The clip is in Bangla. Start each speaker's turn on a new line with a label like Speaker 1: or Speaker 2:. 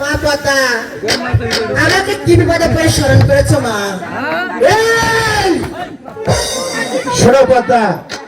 Speaker 1: মা পাতা আমাকে কি বিপদে পরে স্মরণ করেছ মা এই!
Speaker 2: শোনো পাতা